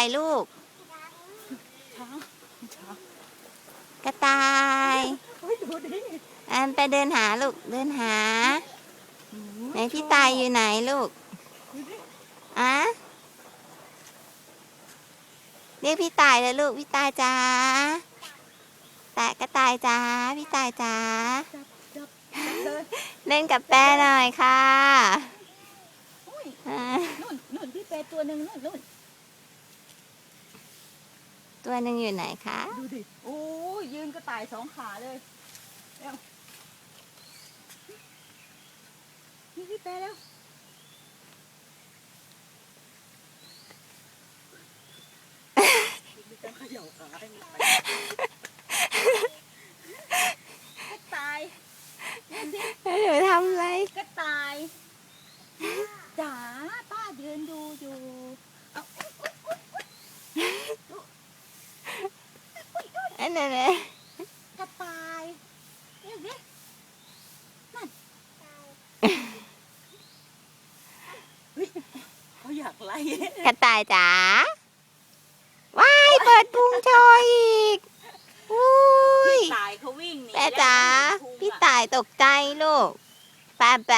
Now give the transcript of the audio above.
ายลูกช้างช้างกระต่ายเฮ้ยดูดิอันไปเดินหาลูก เดินหา ไหนพี่ตายอยู่ไหนลูกดูดิอะเรียกพี่ตายเลยลูก พี่ตายจ้าแต่กระต่ายจ้า พี่ตายจ้าจับจับจับเลยเล่นกับแป้หน่อยค่ะอุ้ยอ่านู่นนู่นพี่เปรตัวหนึ่งนู่นนู่น ตัวหนึ่งอยู่ไหนคะ ดูดิ โอ้ยยืนกระต่ายสองขาเลยเร็วนี่พี่เปรแล้วมีการเขย่าขาให้มันไปกระต่ายยืนดิ หนูทำอะไร กระต่ายจ๋าป้ายืนดูอยู่เอา อั นนั้นน่ะกระต่ายเรียกดินั่นเฮ้ยเขาอยากไล่กระต่ายจ๋าว้ายเปิดพุงโชว์อีกอุ้ยตายเขาวิ่งหนีแม่จ๋าแล้วเขาเห็นพุงพี่อะตายตกใจลูกไปไป